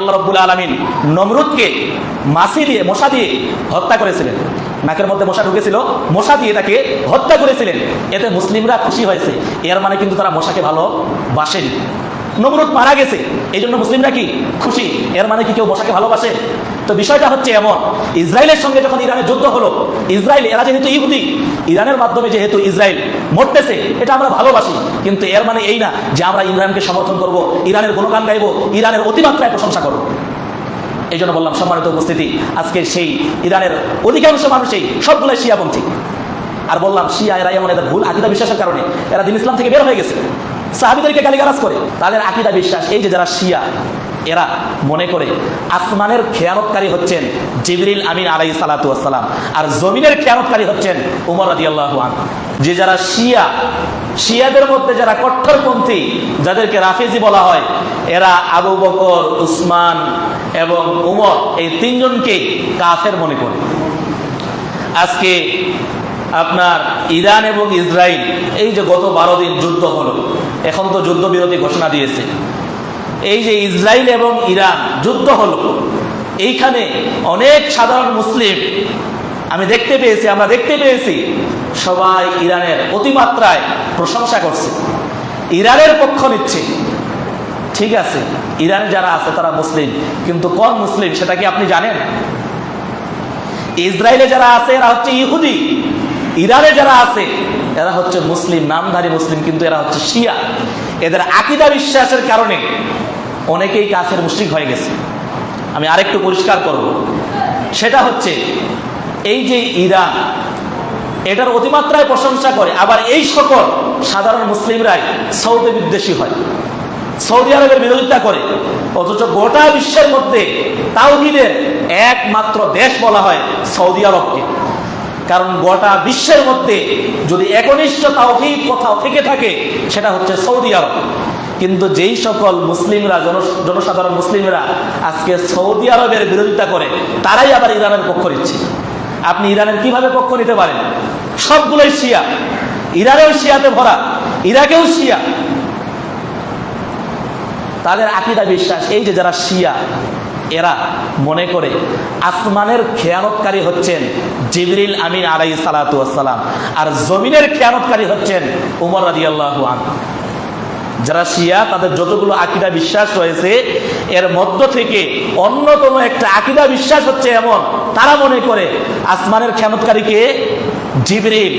আল্লাহ আলমিন নমরুদকে মাসি দিয়ে, মশা দিয়ে হত্যা করেছিলেন। নাকের মধ্যে মশা ঢুকেছিল, মশা দিয়ে তাকে হত্যা করেছিলেন। এতে মুসলিমরা খুশি হয়েছে। এর মানে কিন্তু তারা মশাকে ভালো বাসেনি। নমরুদ মারা গেছে। এই জন্য মুসলিমরা কি খুশি? এর মানে কি কেউ মশাকে ভালোবাসে? তো বিষয়টা হচ্ছে এমন। ইসরায়েলের সঙ্গে যখন ইরানের যুদ্ধ হলো, ইসরায়েল, এরা যেহেতু ইহুদি, ইরানের মাধ্যমে যেহেতু ইসরায়েল মরতেছে, এটা আমরা ভালোবাসি। কিন্তু এর মানে এই না যে আমরা ইরানকে সমর্থন করব, ইরানের গুণগান গাইব, ইরানের অতিমাত্রায় প্রশংসা করব। এই জন্য বললাম, সম্মানিত উপস্থিতি আজকে সেই ইরানের অধিকাংশ মানুষই সবগুলো শিয়াপন্থী। আর বললাম, শিয়া এরা এমন এদের ভুল আকিদা বিশ্বাসের কারণে এরা দিন ইসলাম থেকে বের হয়ে গেছে। সাহাবিদেরকে গালিগালাজ করে। তাদের আকিদা বিশ্বাস, এই যে যারা শিয়া এরা মনে করে আসমানের খেয়ানতকারী হচ্ছেন জিবরিল আমিন আলাই সালাতু আসসালাম আর জমিনের খেয়ানতকারী হচ্ছেন উমর রাদি আল্লাহ যে যারা শিয়া, শিয়াদের মধ্যে যারা কট্টরপন্থী, যাদেরকে রাফেজি বলা হয়, এরা আবু বকর, উসমান এবং উমর, এই তিনজনকে কাফের মনে করে। আজকে আপনার ইরান এবং ইসরায়েল এই যে গত বারো দিন যুদ্ধ হলো, এখন তো যুদ্ধবিরতি ঘোষণা দিয়েছে। এই যে ইসরায়েল এবং ইরান যুদ্ধ হলো, এইখানে অনেক সাধারণ মুসলিম, আমি দেখতে পেয়েছি, আমরা দেখতে পেয়েছি, সবাই ইরানের অতিমাত্রায় প্রশংসা করছে। ইরানের পক্ষ নিচ্ছে। ঠিক আছে, ইরানে যারা আছে তারা মুসলিম, কিন্তু কোন মুসলিম সেটা কি আপনি জানেন? ইসরায়েলে যারা আছে, এরা হচ্ছে ইহুদি। ইরানে যারা আছে, এরা হচ্ছে মুসলিম, নামধারী মুসলিম, কিন্তু এরা হচ্ছে শিয়া। এদের আকিদা বিশ্বাসের কারণে অনেকেই কাছের মুশ্রিক হয়ে গেছে। আমি আরেকটু পরিষ্কার করব। সেটা হচ্ছে, এই যে ইরান এটার অতিমাত্রায় প্রশংসা করে, আবার এই সকল সাধারণ মুসলিমরাই সৌদি বিদ্বেষী হয়। সৌদি আরবের বিরোধিতা করে, অথচ গোটা বিশ্বের মধ্যে তাওহিদের একমাত্র দেশ বলা হয় সৌদি আরবকে। কারণ গোটা বিশ্বের মধ্যে যদি একনিষ্ঠ তাওহিদ কোথাও থেকে থাকে, সেটা হচ্ছে সৌদি আরব। কিন্তু যেই সকল মুসলিমরা জনসাধারণ মুসলিমরা আজকে সৌদি আরবের বিরোধিতা করে, তারাই আবার ইরানের পক্ষ নিচ্ছে। আপনি ইরানের কীভাবে পক্ষ নিতে পারেন? সবগুলোই শিয়া। ইরানেও শিয়াতে ভরা, ইরাকেও শিয়া। তাদের আকিদা বিশ্বাস, এই যে যারা শিয়া এরা মনে করে আসমানের খেয়ানতকারী হচ্ছেন জিবরিল আমিন আলাই সালাতু আসসালাম আর জমিনের খেয়ানতকারী হচ্ছেন উমর রাজি আল্লাহ যারা শিয়া, তাদের যতগুলো আকিদা বিশ্বাস রয়েছে, এর মধ্য থেকে অন্যতম একটা আকিদা বিশ্বাস হচ্ছে এমন, তারা মনে করে আসমানের খেয়ানতকারীকে জিবরিল।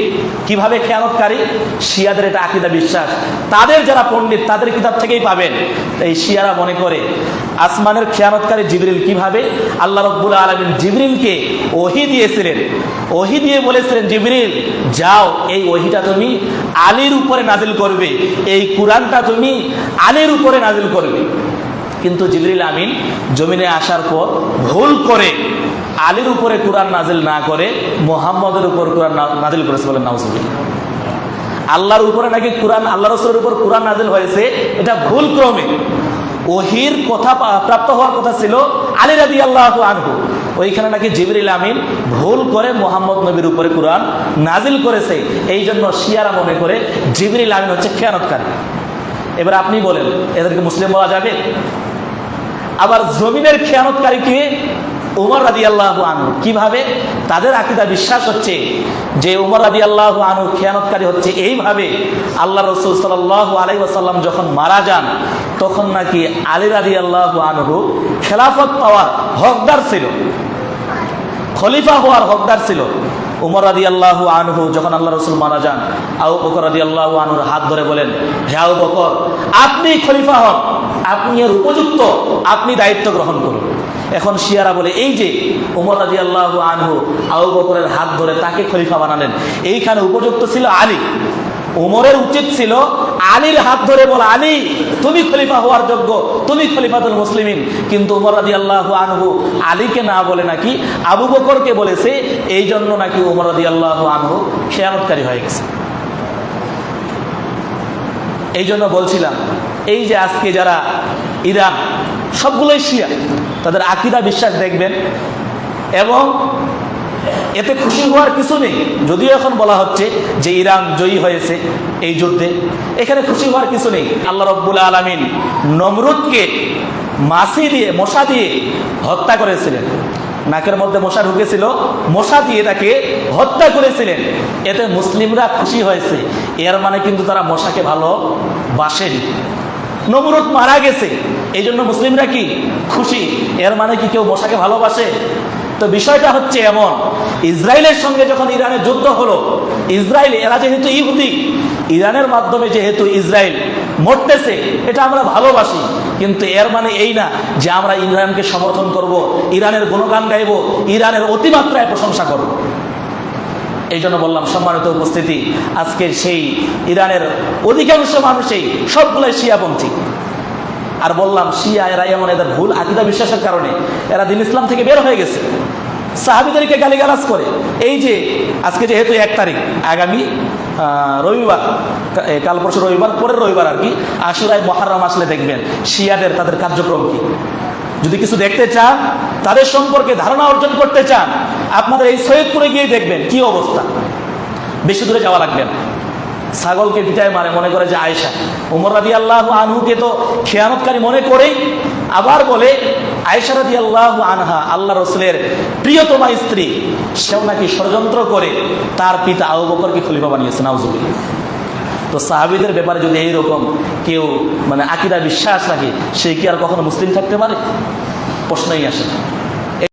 কীভাবে খেয়ানতকারী? শিয়াদের এটা আকিদা বিশ্বাস। তাদের যারা পণ্ডিত, তাদের কিতাব থেকেই পাবেন। এই শিয়ারা মনে করে আসমানের খেয়ানতকারী জিবরিল কীভাবে? আল্লাহ রব্বুল আলমিন জিবরিলকে ওহি দিয়েছিলেন। ওহি দিয়ে বলেছিলেন, জিবরিল, যাও, এই ওহিটা তুমি আলীর উপরে নাজিল করবে। এই কোরআনটা তুমি আলীর উপরে নাজিল করবে। কিন্তু জিবরিল আমিন জমিনে আসার পর ভুল করে আলীর উপরে কোরআন নাজিল না করে মোহাম্মদের উপর কোরআন নাজিল করেছে বলেন নাউজুবিল আল্লাহর উপরে নাকি কোরআন আল্লাহ রসুলের উপর কোরআন নাজিল হয়েছে, এটা ভুল ক্রমে। ওহির কথা প্রাপ্ত হওয়ার কথা ছিল আলী রাদি আল্লাহ আনহু। ওইখানে নাকি জিবরিল আমিন ভুল করে মোহাম্মদ নবীর উপরে কোরআন নাজিল করেছে। এই জন্য শিয়ারা মনে করে জিবরিল আমিন হচ্ছে খেয়ানতকারী। এবার আপনি বলেন, এদেরকে মুসলিম বলা যাবে? আবার জমিনের খেয়ানতকারীকে উমর রাদি আল্লাহ আনু কীভাবে? তাদের আকিদা বিশ্বাস হচ্ছে যে উমর রাদি আল্লাহ আনু খেয়ানতকারী হচ্ছে। এইভাবে আল্লাহ রসুল সাল আলাই আসাল্লাম যখন মারা যান, তখন নাকি আলী রাদি আল্লাহ আনহু খেলাফত পাওয়ার হকদার ছিল। খলিফা হওয়ার হকদার ছিল। উমর আদি আল্লাহ আনহু যখন আল্লাহ রসুল মারা যান আউ বকর আদি আল্লাহ আনহুর হাত ধরে বলেন, হে আউ বকর, আপনি খলিফা হন। আপনি এর উপযুক্ত। আপনি দায়িত্ব গ্রহণ করুন। এখন শিয়ারা বলে, এই যে উমর রাজি আল্লাহ আনহু আউ বকরের হাত ধরে তাকে খলিফা বানালেন। এইখানে উপযুক্ত ছিল আলী। উমরের উচিত ছিল আলীর হাত ধরে বল, আলী, তুমি খলিফা হওয়ার যোগ্য, তুমি খলিফাতুল মুসলিমিন। কিন্তু উমর রাজি আল্লাহ আনহু আলীকে না বলে নাকি আবু বকরকে বলেছে, এই জন্য নাকি উমর আদি আল্লাহ আনহু খেয়ানতকারী হয়ে গেছে। এই জন্য বলছিলাম, এই যে আজকে যারা, ইরান, সবগুলোই শিয়া তাদের আকিদা বিশ্বাস দেখবেন। এবং এতে খুশি হওয়ার কিছু নেই। যদিও এখন বলা হচ্ছে যে ইরান জয়ী হয়েছে এই যুদ্ধে, এখানে খুশি হওয়ার কিছু নেই। আল্লাহ রব্বুল আলমিন নমরুদকে মাছি দিয়ে, মশা দিয়ে হত্যা করেছিলেন। নাকের মধ্যে মশা ঢুকেছিল, মশা দিয়ে তাকে হত্যা করেছিলেন। এতে মুসলিমরা খুশি হয়েছে। এর মানে কিন্তু তারা মশাকে ভালো বাসেনি নমরুদ মারা গেছে। এই জন্য মুসলিমরা কি খুশি? এর মানে কি কেউ মশাকে ভালোবাসে? তো বিষয়টা হচ্ছে এমন, ইসরায়েলের সঙ্গে যখন ইরানের যুদ্ধ হলো, ইসরায়েল, এরা যেহেতু ইহুদি, ইরানের মাধ্যমে যেহেতু ইসরায়েল মরতেছে, এটা আমরা ভালোবাসি। কিন্তু এর মানে এই না যে আমরা ইরানকে সমর্থন করব, ইরানের গুণগান গাইব, ইরানের অতিমাত্রায় প্রশংসা করব। এই জন্য বললাম, সম্মানিত উপস্থিতি, আজকের সেই ইরানের অধিকাংশ মানুষই সবগুলাই শিয়াপন্থী। আর বললাম, শিয়া এরা এমন এদের ভুল আকিদা বিশ্বাসের কারণে এরা দিন ইসলাম থেকে বের হয়ে গেছে। সাহাবিদেরকে গালিগালাজ করে। এই যে, আজকে যেহেতু এক তারিখ, আগামী রবিবার কাল পরশু রবিবার, পরের রবিবার আর কি, আশুরায় মহারাম আসলে দেখবেন, শিয়াদের তাদের কার্যক্রম কি? যদি কিছু দেখতে চান, তাদের সম্পর্কে ধারণা অর্জন করতে চান আপনাদের এই সৈয়দপুরে গিয়ে দেখবেন কি অবস্থা। বেশি দূরে যাওয়া লাগবে না। ছাগলকে পিটায় মারে, মনে করে যে আয়েশা। উমর রাদি আল্লাহ আনহুকে তো খেয়ানতকারী মনে করেই আবার বলে, আয়েশা রাদি আল্লাহ আনহা, আল্লাহ রসুলের প্রিয়তমা স্ত্রী, সেও নাকি ষড়যন্ত্র করে তার পিতা আবু বকরকে খলিফা বানিয়েছে, নাউজুবিল্লাহ। তো সাহাবিদের ব্যাপারে যদি এইরকম কেউ মানে আকিদা, বিশ্বাস রাখে, সে কি আর কখনো মুসলিম থাকতে পারে প্রশ্নই আসে না।